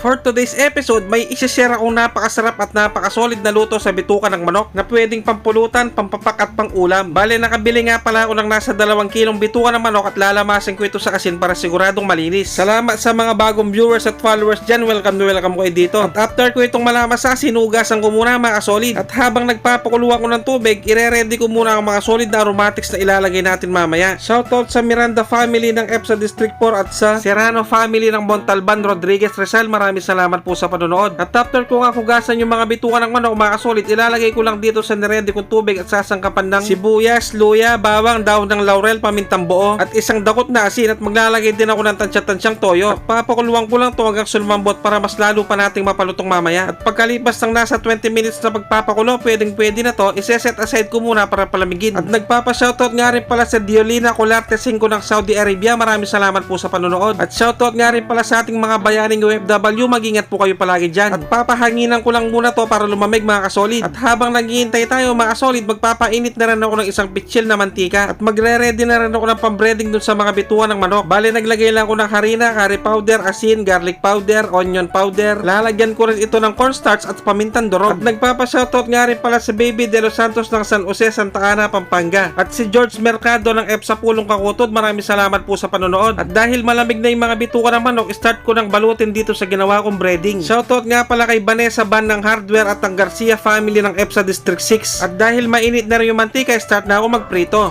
For today's episode, may isishare akong napakasarap at napakasolid na luto sa bituka ng manok na pwedeng pampulutan, pampapak at pangulam. Bale, nakabili nga pala ako ng nasa dalawang kilong bituka ng manok at lalamasin ko ito sa asin para siguradong malinis. Salamat sa mga bagong viewers at followers dyan. Welcome to welcome ko dito. At after ko itong malamasa, sinugasan ko muna mga solid. At habang nagpapakuluan ko ng tubig, ire-ready ko muna ang mga solid na aromatics na ilalagay natin mamaya. Shoutout sa Miranda family ng EPSA District 4 at sa Serrano family ng Montalban Rodriguez Rizal. Maraming salamat po sa panonood. At after ko nga hugasan yung mga bituka ng manok mga solid, ilalagay ko lang dito sa niready kong tubig at sasangkapan ng sibuyas, luya, bawang, daw ng laurel, pamintang buo at isang dakot na asin at maglalagay din ako ng tansya-tansyang toyo. At papakuluan ko lang to hanggang sumambot para mas lalo pa nating mapalutong mamaya. At pagkalipas ng nasa 20 minutes na pagpapakulo, pwedeng pwede na to, iseset aside ko muna para palamigin. At nagpapa-shoutout nga rin pala sa Diolina Colarte 5 ng Saudi Arabia. Maraming salamat po sa panonood. At shoutout nga rin pala sa ating mga bayaning OFW. Mag-ingat po kayo palagi dyan. At papahanginan ko lang muna to para lumamig mga kasolid. At habang naghihintay tayo mga kasolid, magpapainit na rin ako ng isang pitchil na mantika. At magre-ready na rin ako ng pambreading dun sa mga bituan ng manok. Bale, naglagay lang ako ng harina, curry powder, asin, garlic powder, onion powder. Lalagyan ko rin ito ng cornstarch at pamintang durog. At nagpapa-shoutout nga rin pala sa Baby De Los Santos ng San Jose, Santa Ana, Pampanga. At si George Mercado ng EPSA Pulong Kakutod. Maraming salamat po sa panonood. At dahil malamig na yung mga bituka ng manok, start ko ng balutin dito sa ginawa kong breading. Shoutout nga pala kay Vanessa Ban ng Hardware at ang Garcia family ng EPSA District 6. At dahil mainit na rin yung mantika, start na ako magprito.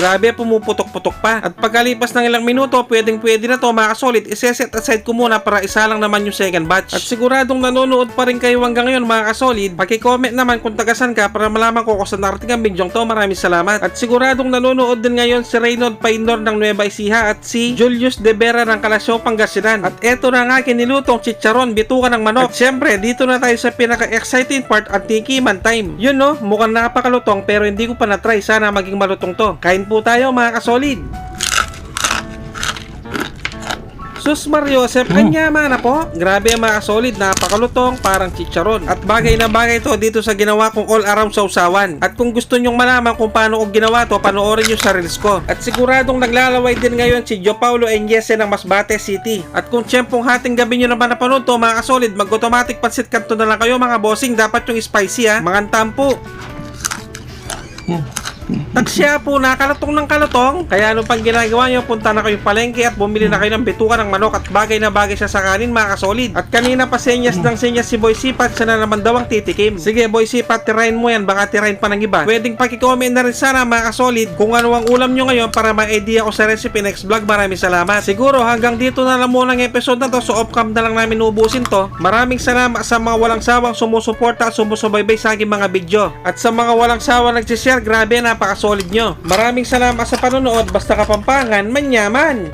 Grabe, pumuputok-putok pa. At pagkalipas ng ilang minuto, pwedeng pwede na to mga kasolid. Iseset aside ko muna para isa lang naman yung second batch. At siguradong nanonood pa rin kayo hanggang ngayon mga kasolid. Paki-comment naman kung tagasan ka para malaman ko kung saan narating ang bidyong to. Maraming salamat. At siguradong nanonood din ngayon si Reynold Painor ng Nueva Ecija at si Julius De Vera ng Kalasyo, Pangasinan. At eto na nga kinilutong chicharon, bituka ng manok. At syempre, dito na tayo sa pinaka-exciting part at tikiman time. Yun no, mukhang napakalutong pero hindi ko pa na-try. Sana maging malutong to. Kain po tayo mga kasolid. Sus Mariosep, kanyama na po. Grabe ang mga solid, napakalutong, parang chicharon. At bagay na bagay to dito sa ginawa kong all around sausawan. At kung gusto nyong malaman kung paano ko ginawa to, panoorin nyo sa reels ko. At siguradong naglalaway din ngayon si Gio Paulo Enyese ng Masbate City. At kung tiyempong hating gabi nyo naman napanood to mga solid, mag-automatic pansit kanto na lang kayo mga bossing. Dapat yung spicy ha, mga tampo. Tagsya po na kalatong ng kalatong. Kaya ano pang ginagawa nyo, punta na kayong palengke at bumili na kayo ng bituka ng manok at bagay na bagay siya sa kanin mga kasolid. At kanina pa senyas ng senyas si Boy Sipat, siya na naman daw ang titikim. Sige Boy Sipat, tirahin mo yan, baka tirahin pa ng iba. Pwedeng pakicomment na rin sana mga kasolid kung ano ang ulam nyo ngayon para ma-idea ko sa recipe next vlog. Maraming salamat. Siguro hanggang dito na lang muna ang episode na to, so off-cam na lang namin ubusin to. Maraming salamat sa mga walang sawang sumusuporta at sumusubaybay sa aking mga video. At sa mga walang sawang nagsishare, grabe napakasolid nyo. Maraming salamat sa panonood, basta kapampangan, manyaman!